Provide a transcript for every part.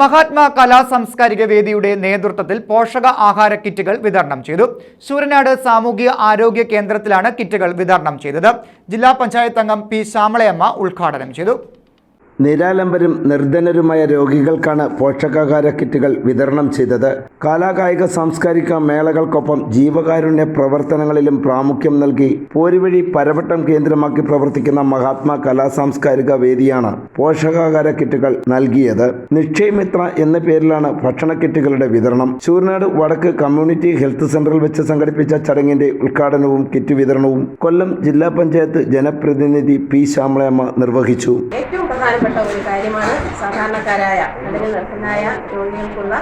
മഹാത്മാ കലാ സാംസ്കാരിക വേദിയുടെ നേതൃത്വത്തിൽ പോഷക ആഹാര കിറ്റുകൾ വിതരണം ചെയ്തു. ശൂരനാട് സാമൂഹിക ആരോഗ്യ കേന്ദ്രത്തിലാണ് കിറ്റുകൾ വിതരണം ചെയ്തത്. ജില്ലാ പഞ്ചായത്ത് അംഗം പി ശ്യാമളയമ്മ ഉദ്ഘാടനം ചെയ്തു. നിരാലംബരും നിർധനരുമായ രോഗികൾക്കാണ് പോഷകാഹാര കിറ്റുകൾ വിതരണം ചെയ്തത്. കലാകായിക സാംസ്കാരിക മേളകൾക്കൊപ്പം ജീവകാരുണ്യ പ്രവർത്തനങ്ങളിലും പ്രാമുഖ്യം നൽകി പോരുവഴി പരവട്ടം കേന്ദ്രമാക്കി പ്രവർത്തിക്കുന്ന മഹാത്മാ കലാ സാംസ്കാരിക വേദിയാണ് പോഷകാഹാര കിറ്റുകൾ നൽകിയത്. നിക്ഷയമിത്ര എന്ന പേരിലാണ് ഭക്ഷണ കിറ്റുകളുടെ വിതരണം. ചൂർനാട് വടക്ക് കമ്മ്യൂണിറ്റി ഹെൽത്ത് സെന്ററിൽ വെച്ച് സംഘടിപ്പിച്ച ചടങ്ങിന്റെ ഉദ്ഘാടനവും കിറ്റ് വിതരണവും കൊല്ലം ജില്ലാ പഞ്ചായത്ത് ജനപ്രതിനിധി പി ശ്യാമളയമ്മ നിർവഹിച്ചു. പ്രധാനപ്പെട്ട ഒരു കാര്യമാണ് സാധാരണക്കാരായ അല്ലെങ്കിൽ നിർഭനായ രോഗികൾക്കുള്ള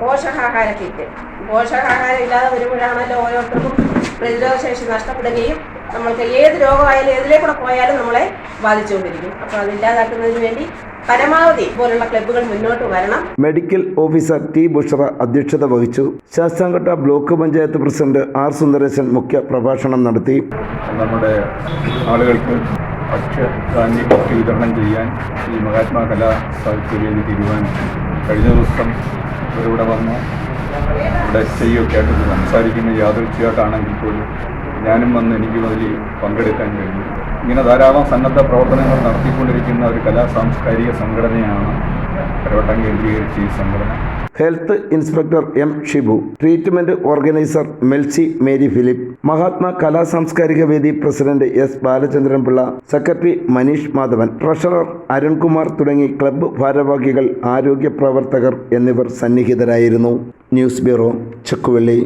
പോഷകാഹാര കിറ്റ്. പോഷകാഹാരം ഇല്ലാതെ വരുമ്പോഴാണല്ലോ ഓരോരുത്തർക്കും പ്രതിരോധശേഷി നഷ്ടപ്പെടുകയും നമ്മൾക്ക് ഏത് രോഗമായാലും ഏതിലേക്കൂടെ പോയാലും നമ്മളെ ബാധിച്ചുകൊണ്ടിരിക്കും. അപ്പോൾ അതില്ലാതാക്കുന്നതിന് വേണ്ടി പരമാവധി പോലുള്ള ക്ലബ്ബുകൾ മുന്നോട്ട് വരണം. മെഡിക്കൽ ഓഫീസർ ടി ബുഷറ അധ്യക്ഷത വഹിച്ചു. Sasthamkotta block panchayat president R Sundaresan മുഖ്യ പ്രഭാഷണം നടത്തി. നമ്മുടെ ആളുകൾക്ക് ഭക്ഷ്യധാന്യ കിറ്റ് വിതരണം ചെയ്യാൻ ഈ മഹാത്മാ കലാ സാഹിത്യവേദി തീരുമാനിച്ചു കഴിഞ്ഞ ദിവസം ഇവരിവിടെ വന്ന്. ഇവിടെ ചെയ്യൊക്കെ ആയിട്ട് സംസാരിക്കുന്ന യാദൃച്ഛയായിട്ടാണെങ്കിൽ പോലും ഞാനും വന്ന് എനിക്കും അതിൽ പങ്കെടുക്കാൻ കഴിഞ്ഞു. ഇങ്ങനെ ധാരാളം സന്നദ്ധ പ്രവർത്തനങ്ങൾ നടത്തിക്കൊണ്ടിരിക്കുന്ന ഒരു കലാ സാംസ്കാരിക സംഘടനയാണ് health inspector M Shibu treatment organiser Melsi Mary Philip Mahatma കലാ സാംസ്കാരിക വേദി president S Balachandran Pillai secretary Manish Madhavan treasurer Arunkumar തുടങ്ങി ക്ലബ്ബ് ഭാരവാഹികൾ ആരോഗ്യ പ്രവർത്തകർ എന്നിവർ സന്നിഹിതരായിരുന്നു. News bureau Chakkuvally.